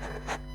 you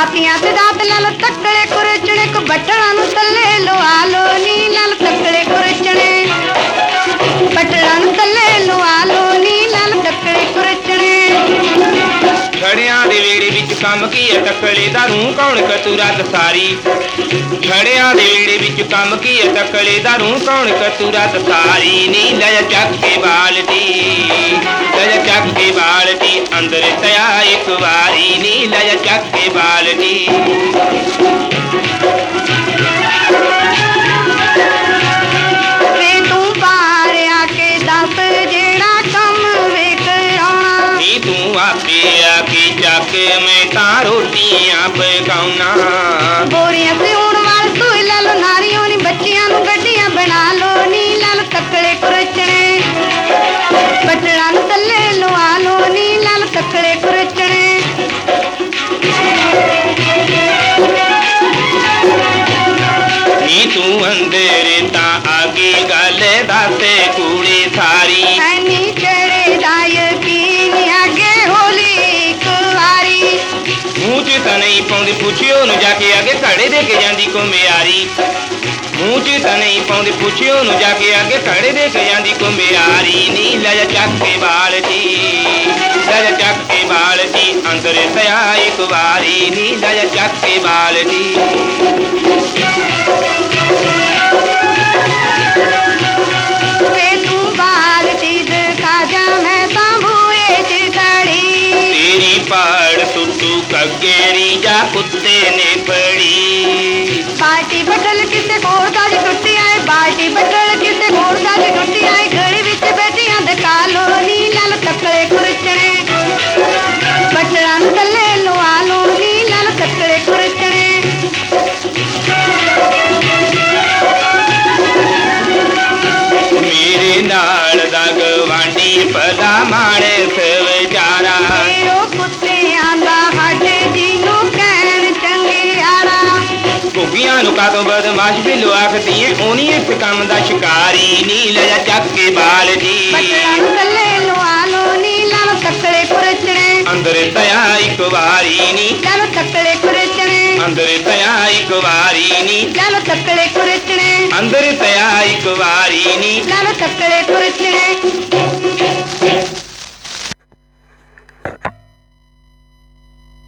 ਦਾਤੀਆਂ ਤੇ ਦਾਤ ਲੈ ਤੱਕੜੇ ਕੁਰਚਣੇ ਕੋ ਬੱਟਲਾਂ ਨੂੰ ਥੱਲੇ ਲਵਾ ਲੋ ਨੀ ਲਾਲ ਤੱਕੜੇ ਕੁਰਚਣੇ ਬੱਟਲਾਂ ਨੂੰ ਥੱਲੇ ਲਵਾ ਲੋ ਨੀ ਲਾਲ ਤੱਕੜੇ ਕੁਰਚਣੇ ਛੜਿਆਂ ਦੇ ਵੇੜੇ ਵਿੱਚ ਕੰਮ ਕੀ ਹੈ? ਤਕਲੇ ਦਾ ਰੂ ਕੌਣ ਕਤੂਰਾ ਦਸਾਰੀ? ਖੜਿਆਂ ਦੇ ਵੇੜੇ ਵਿੱਚ ਕੰਮ ਕੀ ਹੈ? ਤਕੜੇ ਦਾ ਰੂ ਕੌਣ ਕਤੂਰਾ ਤਸਾਰੀ ਨੀ ਲੈ ਚੱਕ ਕੇ ਬਾਲਟੀ, ਲੈ ਚੱਕ ਕੇ ਬਾਲਟੀ, ਅੰਦਰ ਤਿਆ ਇੱਕ ਵਾਰੀ। ਕਰਾਉਣਾ ਨੀ ਤੂੰ ਆਪੇ ਆ ਕੇ ਚੱਕ ਮੈਂ ਤਾਂ ਰੋਟੀਆਂ ਪਕਾਉਣਾ। ਬੋਰੀਆਂ 'ਚ ਤਾਂ ਨਹੀਂ ਪਾਉਂਦੀ, ਪੁੱਛਿਓ ਨੂੰ ਜਾ ਕੇ ਆਗੇ ਘੜੇ ਦੇ ਕੇ ਜਾਂਦੀ ਕੁੰਮਿਆਰੀ ਮੂੰਹ 'ਚ ਤਾਂ ਨਹੀਂ ਪਾਉਂਦੀ, ਪੁੱਛਿਓ ਨੂੰ ਜਾ ਕੇ ਆਗੇ ਘੜੇ ਦੇ ਕੇ ਜਾਂਦੀ ਕੁੰਮਿਆਰੀ ਨੀ ਲੈ ਜਾ ਚੱਕ ਕੇ ਬਾਲਟੀ ਲੈ ਜਾ ਚੱਕ ਕੇ ਬਾਲਟੀ ਅੰਦਰ ਤਿਆ ਇੱਕ ਵਾਰੀ। ਨੀ ਲੈ ਜਾ ਚੱਕ ਕੇ ਬਾਲਟੀ ਬਟਲ ਦਾ ਜੀ ਟੁੱਟੀ ਆਏ, ਬਾਲਟੀ ਬਟਲ ਕਿਸੇ ਹੋਰ ਦਾ ਜੀ ਟੁੱਟੀ ਆਏ ਘੜੀ ਵਿੱਚ ਬੈਠੀਆਂ ਦਿਖਾ ਨੀ ਲਾਲ ਤੱਕੜੇ ਕੁਰਚਣੇ ਬਟਲਾਂ ਨੂੰ ਥੱਲੇ ਲਵਾ ਲੋ ਨੀ ਨਾਲ ਤੱਕੜੇ ਕੁਰਚਣੇ ਮੇਰੇ ਨਾਲ ਦਾ ਗਵਾਂਢੀ ਭਲਾ ਮਾਣੇ ਵਿਚਾਰਾ ਕਾਦੋਂ ਬਦਮਾਸ਼ ਬਿੱਲੋ ਆਖਦੀ ਏ ਉਹਨੀ ਇਸ ਕੰਮ ਦਾ ਸ਼ਿਕਾਰੀ ਨੀ ਲੈ ਜਾ ਚੱਕ ਕੇ ਬਾਲਟੀ ਬਟਲਾਂ ਨੂੰ ਥੱਲੇ ਲਵਾ ਲੋ ਨੀ ਲਾਲ ਤੱਕੜੇ ਕੁਰਚਣੇ ਅੰਦਰ ਤਿਆ ਇੱਕ ਵਾਰੀ ਨੀ। ਲਾਲ ਤੱਕੜੇ ਕੁਰਚਣੇ ਅੰਦਰ ਤਿਆ ਇੱਕ ਵਾਰੀ ਨੀ। ਲਾਲ ਤੱਕੜੇ ਕੁਰਚਣੇ ਅੰਦਰ ਤਿਆ ਇੱਕ ਵਾਰੀ ਨੀ। ਲਾਲ ਤੱਕੜੇ ਕੁਰਚਣੇ